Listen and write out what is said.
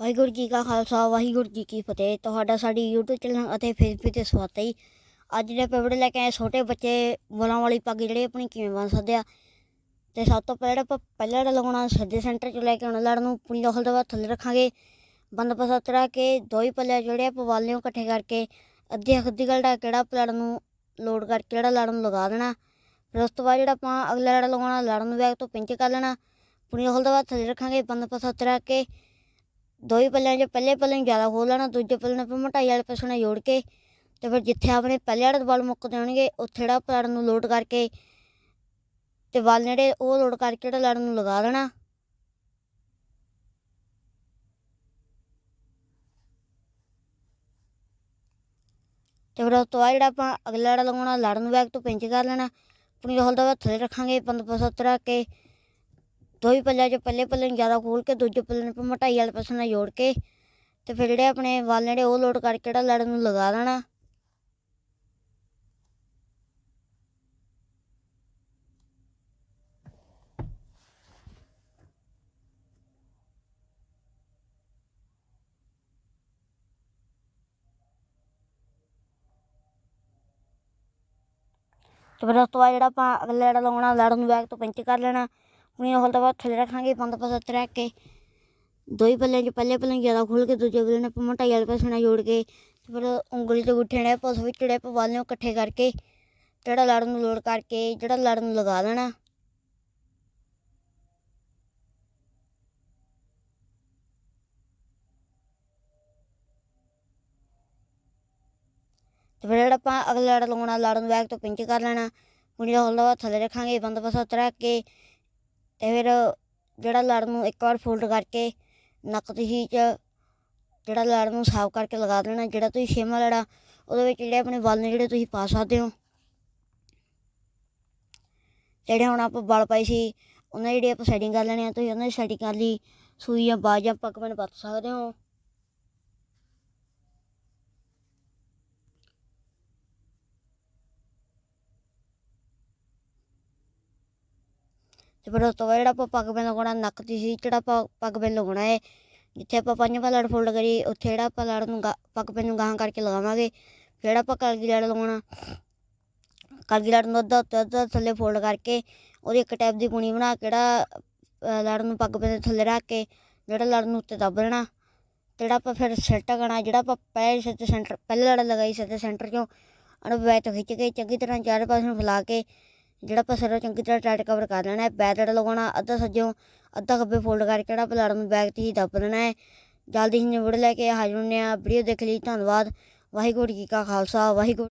ਵਾਹਿਗੁਰੂ ਜੀ ਕਾ ਖਾਲਸਾ, ਵਾਹਿਗੁਰੂ ਜੀ ਕੀ ਫਤਿਹ। ਤੁਹਾਡਾ ਸਾਡੀ YouTube ਚੈਨਲ ਅਤੇ ਫੇਸਬੁੱਕ ਤੇ ਸਵਾਗਤ ਹੈ ਜੀ। ਅੱਜ ਦੇ ਆਪਾਂ ਲੈ ਕੇ ਆਏ ਛੋਟੇ ਬੱਚੇ ਬੋਲਾਂ ਵਾਲੀ ਪੱਗ ਜਿਹੜੇ ਆਪਣੀ ਕਿਵੇਂ ਬਣ ਸਕਦੇ ਆ। ਤੇ ਸਭ ਤੋਂ ਪਹਿਲਾਂ ਆਪਾਂ ਪਹਿਲਾਂ ਜਿਹੜਾ ਲਗਾਉਣਾ ਸਿੱਧੇ ਸੈਂਟਰ 'ਚ ਲੈ ਕੇ ਆਉਣਾ। ਲੜ ਨੂੰ ਪੂਰੀ ਦਖਲ ਦੇ ਬਾਅਦ ਥੱਲੇ ਰੱਖਾਂਗੇ। ਬੰਦ ਪਸਤ ਰੱਖ ਕੇ ਦੋ ਹੀ ਪੱਲੇ ਜਿਹੜੇ ਆਪਾਂ ਵਾਲਿਓ ਇਕੱਠੇ ਕਰਕੇ ਅੱਧੀ ਅੱਧੀ ਗਲਡਾ ਕਿਹੜਾ ਪਲੜ ਨੂੰ ਲੋਡ ਕਰਕੇ ਜਿਹੜਾ ਲੜ ਨੂੰ ਲਗਾ ਦੇਣਾ। ਫਿਰ ਉਸ ਤੋਂ ਬਾਅਦ ਜਿਹੜਾ ਆਪਾਂ ਅਗਲਾ ਲੜ ਲਗਾਉਣਾ ਲੜ ਨੂੰ ਬੈਗ ਤੋਂ ਪਿੰਚ ਕਰ ਲੈਣਾ। ਪੂਰੀ ਦਖਲ ਦੇ ਬਾਅਦ ਥੱਲੇ ਰੱਖਾਂਗੇ। ਬੰਦ ਪਸਤ ਰੱਖ ਕੇ ਦੋ ਹੀ ਪੱਲਿਆਂ 'ਚ ਪਹਿਲੇ ਪੱਲੇ ਨੂੰ ਜ਼ਿਆਦਾ ਖੋਲ ਲੈਣਾ, ਦੂਜੇ ਪੱਲੇ ਨੂੰ ਆਪਾਂ ਮੋਟਾਈ ਵਾਲੇ ਪਾਸੇ ਨਾਲ ਜੋੜ ਕੇ ਤੇ ਫਿਰ ਜਿੱਥੇ ਆਪਣੇ ਪਹਿਲੇ ਵਾਲੇ ਬਲ ਮੁੱਕਦੇ ਜਾਣਗੇ ਉੱਥੇ ਜਿਹੜਾ ਪਲੜ ਨੂੰ ਲੋਡ ਕਰਕੇ ਤੇ ਬਲ ਜਿਹੜੇ ਉਹ ਲੋਡ ਕਰਕੇ ਜਿਹੜਾ ਲੜ ਨੂੰ ਲਗਾ ਦੇਣਾ। ਤੇ ਫਿਰ ਉਸ ਤੋਂ ਬਾਅਦ ਜਿਹੜਾ ਆਪਾਂ ਅਗਲਾ ਲੜ ਲਗਾਉਣਾ, ਲੜਨ ਨੂੰ ਬੈਗ ਤੋਂ ਪਿੰਚ ਕਰ ਲੈਣਾ ਆਪਣੀ ਰੋਲ ਦਾ ਥੱਲੇ ਰੱਖਾਂਗੇ ਪੰਦ ਪਸਤ ਰੱਖ ਕੇ ਦੋ ਹੀ ਪੱਲਿਆਂ 'ਚ ਪਹਿਲੇ ਪੱਲੇ ਨੂੰ ਜ਼ਿਆਦਾ ਖੋਲ ਕੇ ਦੂਜੇ ਪੱਲੇ ਨੂੰ ਆਪਾਂ ਮੋਟਾਈ ਵਾਲੇ ਪਾਸੇ ਨਾਲ ਜੋੜ ਕੇ ਤੇ ਫਿਰ ਜਿਹੜੇ ਆਪਣੇ ਵੱਲ ਜਿਹੜੇ ਉਹ ਲੋਡ ਕਰਕੇ ਜਿਹੜਾ ਲੜਨ ਨੂੰ ਲਗਾ ਦੇਣਾ। ਤੇ ਫਿਰ ਉਸ ਤੋਂ ਬਾਅਦ ਜਿਹੜਾ ਆਪਾਂ ਅਗਲਾ ਲੜ ਲਾਉਣਾ ਲੜਨ ਨੂੰ ਬੈਗ ਤੋਂ ਪਿੰਚ ਕਰ ਲੈਣਾ। ਆਪਣੀ ਰੋਲ ਤੋਂ ਬਾਅਦ ਥੱਲੇ ਰੱਖਾਂਗੇ ਪੰਦ ਪਸਤ ਤਰੈਕ ਕੇ। ਦੋ ਹੀ ਪੱਲਿਆਂ 'ਚ, ਪਹਿਲੇ ਪੱਲੇ ਨੂੰ ਜ਼ਿਆਦਾ ਖੋਲ ਕੇ, ਦੂਜੇ ਪੱਲੇ ਨੂੰ ਆਪਾਂ ਮੋਟਾਈ ਵਾਲੇ ਪਾਸੇ ਨਾਲ ਜੋੜ ਕੇ ਫਿਰ ਉਂਗਲੀ ਤੇ ਗੁੱਠੇ ਨੇ ਆਪਾਂ ਵਿੱਚ ਜਿਹੜੇ ਆਪਾਂ ਵਾਲਿਓ ਇਕੱਠੇ ਕਰਕੇ, ਜਿਹੜਾ ਲੜ ਨੂੰ ਲੋਡ ਕਰਕੇ, ਜਿਹੜਾ ਲੜ ਨੂੰ ਲਗਾ ਲੈਣਾ ਤੇ ਫਿਰ ਜਿਹੜਾ ਆਪਾਂ ਅਗਲਾ ਲੜ ਲਾਉਣਾ ਲੜ ਨੂੰ ਬੈਗ ਤੋਂ ਪਿੰਚ ਕਰ ਲੈਣਾ ਪੂਰੀ ਦਾ ਹੋਲਾ ਥੱਲੇ ਰੱਖਾਂਗੇ ਬੰਦ ਪਸਤ ਰੱਖ ਕੇ ਤੇ ਫਿਰ ਜਿਹੜਾ ਲੜ ਨੂੰ ਇੱਕ ਵਾਰ ਫੋਲਡ ਕਰਕੇ ਨੱਕ ਦੀ ਹੀ ਚ ਜਿਹੜਾ ਲੜ ਨੂੰ ਸਾਫ਼ ਕਰਕੇ ਲਗਾ ਦੇਣਾ, ਜਿਹੜਾ ਤੁਸੀਂ ਛੇਵਾਂ ਲੜਾ, ਉਹਦੇ ਵਿੱਚ ਜਿਹੜੇ ਆਪਣੇ ਵੱਲ ਨੇ ਜਿਹੜੇ ਤੁਸੀਂ ਪਾ ਸਕਦੇ ਹੋ। ਜਿਹੜੇ ਹੁਣ ਆਪਾਂ ਬਲ ਪਾਈ ਸੀ, ਉਹਨਾਂ ਦੀ ਜਿਹੜੀ ਆਪਾਂ ਸੈਟਿੰਗ ਕਰ ਲੈਣੀ ਆ, ਤੁਸੀਂ ਉਹਨਾਂ ਦੀ ਸੈਟਿੰਗ ਕਰ ਲਈ ਸੂਈ ਜਾਂ ਬਾਜ ਜਾਂ ਪੱਕ ਬਣ ਪੱਤ ਸਕਦੇ ਹੋ। ਫਿਰ ਉਸ ਤੋਂ ਬਾਅਦ ਜਿਹੜਾ ਆਪਾਂ ਪੱਗ ਬੈਨ ਲਗਾਉਣਾ ਨੱਕ ਦੀ ਸੀ ਜਿਹੜਾ ਆਪਾਂ ਪੱਗ ਬੈਨ ਲਗਾਉਣਾ ਹੈ ਜਿੱਥੇ ਆਪਾਂ ਪੰਜਵਾਂ ਲੜ ਫੋਲਡ ਕਰੀ ਉੱਥੇ ਜਿਹੜਾ ਆਪਾਂ ਲੜ ਨੂੰ ਗਾ- ਪੱਗ ਬੈਨ ਨੂੰ ਗਾਹਾਂ ਕਰਕੇ ਲਗਾਵਾਂਗੇ, ਫਿਰ ਆਪਾਂ ਕਲਗੀ ਲੜ ਲਗਾਉਣਾ ਕਲਗੀ ਲੜ ਨੂੰ ਅੱਧਾ ਉੱਤੇ ਅੱਧਾ ਥੱਲੇ ਫੋਲਡ ਕਰਕੇ, ਉਹਦੀ ਇੱਕ ਟੈਪ ਦੀ ਗੁਣੀ ਬਣਾ ਕੇ ਜਿਹੜਾ ਲੜ ਨੂੰ ਪੱਗ ਬੈਨ ਥੱਲੇ ਰੱਖ ਕੇ, ਜਿਹੜਾ ਲੜ ਨੂੰ ਉੱਤੇ ਦੱਬ ਲੈਣਾ ਜਿਹੜਾ ਆਪਾਂ ਫਿਰ ਸੈੱਟ ਕਰਨਾ ਜਿਹੜਾ ਆਪਾਂ ਪਹਿਲੇ ਸਿੱਧੇ ਸੈਂਟਰ, ਪਹਿਲੇ ਲੜ ਲਗਾਈ ਸਿੱਧੇ ਸੈਂਟਰ ਚੋਂ, ਉਹਨੂੰ ਬੈਕ ਤੋਂ ਖਿੱਚ ਕੇ ਚੰਗੀ ਤਰ੍ਹਾਂ ਚਾਰੇ ਪਾਸੇ ਨੂੰ ਫੈਲਾ ਕੇ ਜਿਹੜਾ ਆਪਾਂ ਸਿਰ ਚੰਗੀ ਤਰ੍ਹਾਂ ਟਾਈਟ ਕਵਰ ਕਰ ਲੈਣਾ ਹੈ ਬੈਕ ਲਗਾਉਣਾ, ਅੱਧਾ ਸੱਜੋਂ ਅੱਧਾ ਖੱਬੇ ਫੋਲਡ ਕਰਕੇ ਜਿਹੜਾ ਆਪਾਂ ਨੂੰ ਬੈਕ ਤੇ ਹੀ ਦੱਬ ਦੇਣਾ ਹੈ। ਜਲਦੀ ਹੀ ਨਿਬੜ ਲੈ ਕੇ ਹਾਜ਼ਰ ਹੁੰਦੇ ਆ ਵੀਡੀਓ ਦੇਖ ਲਈ, ਧੰਨਵਾਦ। ਵਾਹਿਗੁਰੂ ਜੀ ਕਾ ਖਾਲਸਾ, ਵਾਹਿਗੁਰੂ